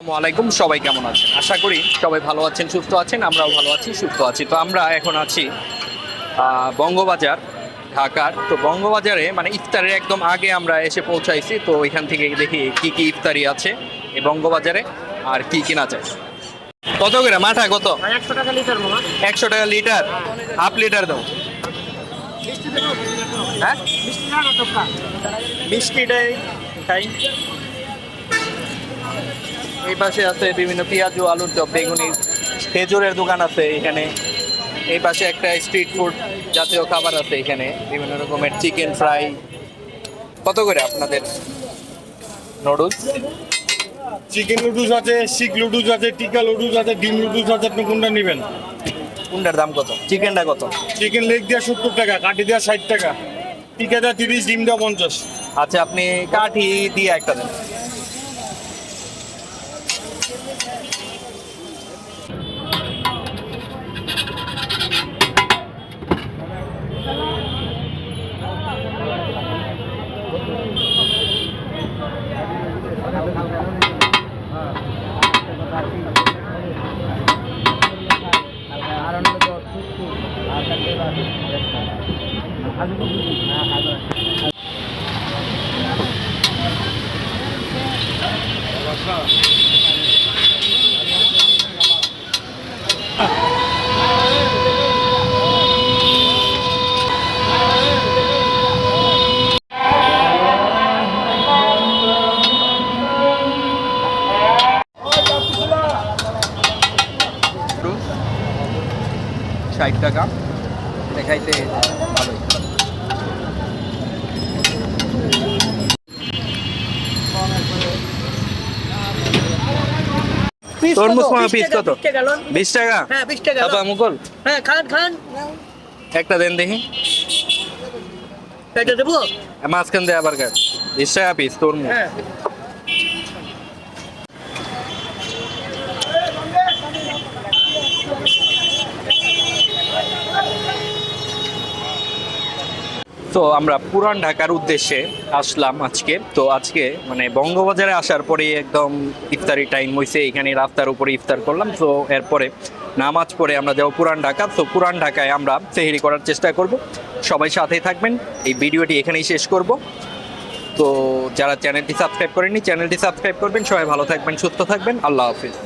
আলাইকুম সবাই কেমন আছেন? আশা করি সবাই ভালো আছেন সুস্থ আছেন আমরাও ভালো আছি সুস্থ আছি। তো আমরা এখন আছি বঙ্গবাজার ঢাকার। তো বঙ্গবাজারে মানে ইফতারের একদম আগে আমরা এসে পৌঁছাইছি তো এখান থেকে দেখি কি কি ইফতারি আছে এই বঙ্গবাজারে আর কি কিনা যায়। কত করে? মাঠা কত? একশো টাকা লিটার একশো টাকা লিটার হাফ লিটার দাও। হ্যাঁ? মিষ্টি মিষ্টিটাই এই পাশে আছে বিভিন্ন পেঁয়াজু আলুর চপ বেগুনি খেজুরের দোকান আছে এখানে। এই পাশে একটা স্ট্রিট ফুড জাতীয় খাবার আছে এখানে বিভিন্ন রকমের চিকেন ফ্রাই কত করে আপনাদের নুডলস চিকেন নুডলস আছে শিক নুডলস আছে টিকা নুডলস আছে ডিম নুডলস আছে আপনি কোনটা নেবেন? কোনটার দাম কত? চিকেনটা কত? চিকেন লেগ দেওয়া সত্তর টাকা কাঠি দেওয়া ষাট টাকা টিকা দেওয়া তিরিশ ডিম দেওয়া পঞ্চাশ। আচ্ছা আপনি কাঠি দিয়ে একটা দেন। ষাট টাকা। দেখাইতে ভালোই। তরমুজ মামা পিস কত? বিশ টাকা হ্যাঁ বিশ টাকা বাবা মুকুল। হ্যাঁ খান খান। একটা দেন দেখি। এটা দেবো? মাঝখান দিয়ে আবার কাট বিশ টাকা পিস তরমুজ। তো আমরা পুরান ঢাকার উদ্দেশ্যে আসলাম আজকে। তো আজকে মানে বঙ্গবাজারে আসার পরে একদম ইফতারি টাইম হয়েছে এখানে রাস্তার উপরে ইফতার করলাম। তো এরপরে নামাজ পড়ে আমরা যাব পুরান ঢাকা। তো পুরান ঢাকায় আমরা সেহেরি করার চেষ্টা করব। সবাই সাথেই থাকবেন। এই ভিডিওটি এখানেই শেষ করব। তো যারা চ্যানেলটি সাবস্ক্রাইব করেনি চ্যানেলটি সাবস্ক্রাইব করবেন। সবাই ভালো থাকবেন, সুস্থ থাকবেন। আল্লাহ হাফিজ।